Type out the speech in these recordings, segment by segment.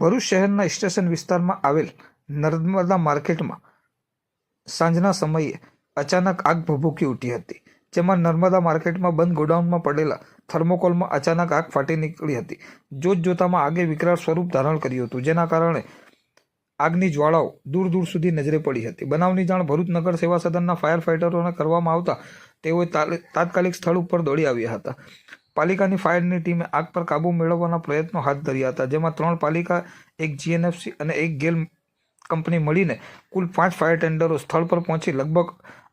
ભરૂચ શહેરના સ્ટેશન વિસ્તારમાં આવેલ નર્મદા માર્કેટમાં સાંજના સમયે અચાનક આગ ભભૂકી ઉઠી હતી, જેમાં નર્મદા માર્કેટમાં બંધ ગોડાઉનમાં પડેલા થર્મોકોલમાં અચાનક આગ ફાટી નીકળી હતી. જોત જોતામાં આગે વિકરાળ સ્વરૂપ ધારણ કર્યું હતું, જેના કારણે આગની જ્વાળાઓ દૂર દૂર સુધી નજરે પડી હતી. બનાવની જાણ ભરૂચ નગર સેવા સદનના ફાયર ફાઇટરોને કરવામાં આવતા તેઓએ તાત્કાલિક સ્થળ ઉપર દોડી આવ્યા હતા. પાલિકાની ફાયરની ટીમે આગ પર કાબૂ મેળવવાના પ્રયત્નો હાથ ધર્યા હતા, જેમાં ત્રણ પાલિકા, એક જીએનએફસી અને એક ગેલ કંપની મળીને કુલ પાંચ ફાયર ટેન્ડરો સ્થળ પર પહોંચી લગભગ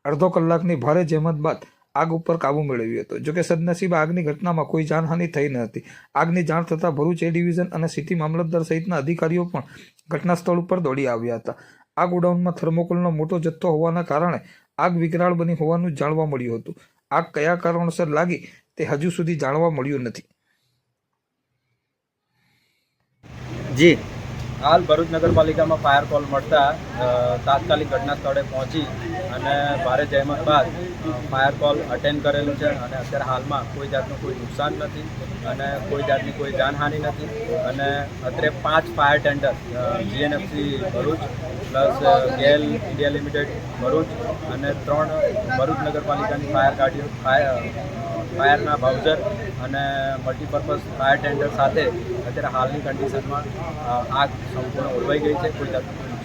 અડધો કલાકની ભારે જહેમત બાદ આગ ઉપર કાબૂ મેળવ્યો હતો. જોકે સદનસીબ આગની ઘટનામાં કોઈ જાનહાનિ થઈ ન હતી. આગની જાણ થતાં ભરૂચ એ ડિવિઝન અને સિટી મામલતદાર સહિતના અધિકારીઓ પણ ઘટના સ્થળ ઉપર દોડી આવ્યા હતા. આ ગોડાઉનમાં થર્મોકોલનો મોટો જથ્થો હોવાના કારણે આગ વિકરાળ બની હોવાનું જાણવા મળ્યું હતું. આગ કયા કારણોસર લાગી તે હજુ સુધી જાણવા મળ્યું નથી. જી. હાલ ભરૂચ નગરપાલિકામાં ફાયર કોલ મળતા તાત્કાલિક ઘટના સ્થળે પહોંચી અને ભારે જહેમત બાદ ફાયર કોલ અટેન્ડ કરેલું છે અને અત્યારે હાલમાં કોઈ જાતનું કોઈ નુકસાન નથી અને કોઈ જાતની કોઈ જાનહાનિ નથી અને અત્યારે પાંચ fire tender GNFC Bharuch plus GAIL India limited Bharuch અને ત્રણ ભરૂચ નગરપાલિકાની ફાયર ગાડીઓ ફાયર ફાયરના બાઉઝર અને મલ્ટીપર્પઝ ફાયર ટેન્ડર સાથે અત્યારે હાલની કન્ડિશનમાં આગ સંપૂર્ણ ઓળવાઈ ગઈ છે. કોઈ જાતનું